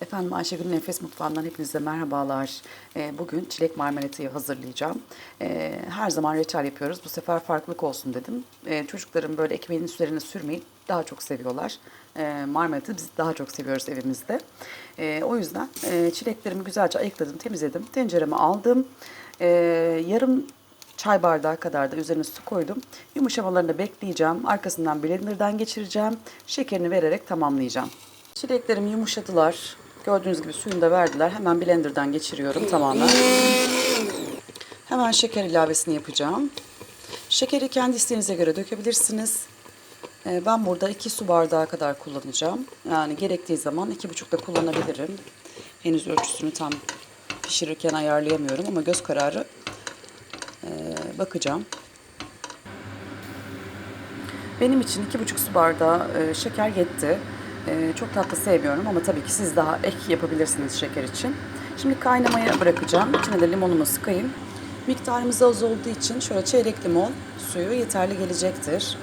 Efendim Ayşegül'ün Nefes Mutfağı'ndan hepinize merhabalar. Ee, Bugün çilek marmelatıyı hazırlayacağım. Ee, Her zaman reçel yapıyoruz. Bu sefer farklılık olsun dedim. Ee, Çocuklarım böyle ekmeğin üstlerine sürmeyi daha çok seviyorlar. Ee, Marmelatı biz daha çok seviyoruz evimizde. Ee, O yüzden e, çileklerimi güzelce ayıkladım, temizledim. Tencereme aldım. Yarım çay bardağı kadar da üzerine su koydum. Yumuşamalarını bekleyeceğim. Arkasından blenderdan geçireceğim. Şekerini vererek tamamlayacağım. Çileklerim yumuşadılar. Gördüğünüz gibi suyunu da verdiler. Hemen blenderdan geçiriyorum tamamen. Hemen şeker ilavesini yapacağım. Şekeri kendi isteğinize göre dökebilirsiniz. Ee, Ben burada 2 su bardağı kadar kullanacağım. Yani gerektiği zaman 2,5 da kullanabilirim. Henüz ölçüsünü tam pişirirken ayarlayamıyorum ama göz kararı ee, bakacağım. Benim için iki buçuk su bardağı e, şeker yetti. E, çok tatlı sevmiyorum ama tabii ki siz daha ek yapabilirsiniz şeker için. Şimdi kaynamaya bırakacağım. İçine de limonumu sıkayım. Miktarımız az olduğu için şöyle çeyrek limon suyu yeterli gelecektir.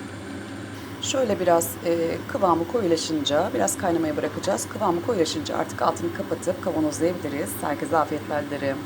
Şöyle biraz e, kıvamı koyulaşınca, biraz kaynamaya bırakacağız. Kıvamı koyulaşınca artık altını kapatıp kavanozlayabiliriz. Herkese afiyetler dilerim.